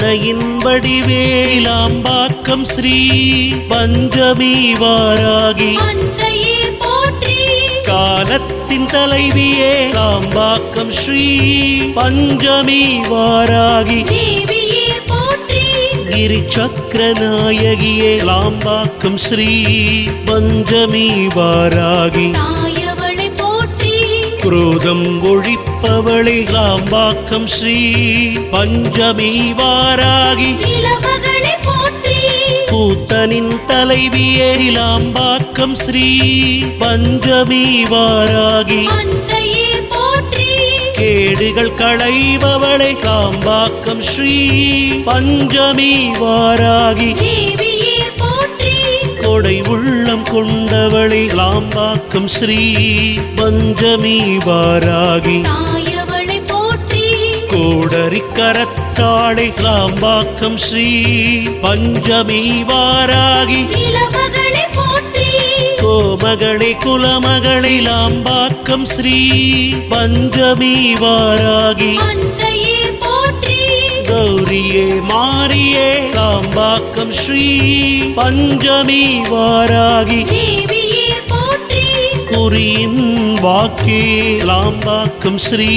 அன்னையின் வடிவேலாம்பாக்கம் ஸ்ரீ பஞ்சமி வாராகி. காலத்தின் தலைவியே சாம்பாக்கம் ஸ்ரீ பஞ்சமி வாராகி. தேவியே போற்றி. கிரி சக்கர நாயகியே குரோதம் ஒழிப்பவளே சாம்பாக்கம் ஸ்ரீ பஞ்சமி வாராகி கூத்தனின் தலைவியே சிலாம்பாக்கம் ஸ்ரீ பஞ்சமி வாராகி கேடுகள் களைபவளை சாம்பாக்கம் ஸ்ரீ பஞ்சமி வாராகி கொடை உள்ளம் கொண்டவளை. சாம்பாக்கம் ஸ்ரீ பஞ்சமி வாராகி. தாயவளை போற்றி. கோடரி கரத்தாளை. சாம்பாக்கம் ஸ்ரீ பஞ்சமி வாராகி. கோமகளே குலமகளே. லாம்பாக்கம் ஸ்ரீ பஞ்சமி வாராகி. கௌரியே மாரியே சாம்பாக்கம் ஸ்ரீ பஞ்சமி வாராகி. குறியின் வாக்கே சாம்பாக்கம் ஸ்ரீ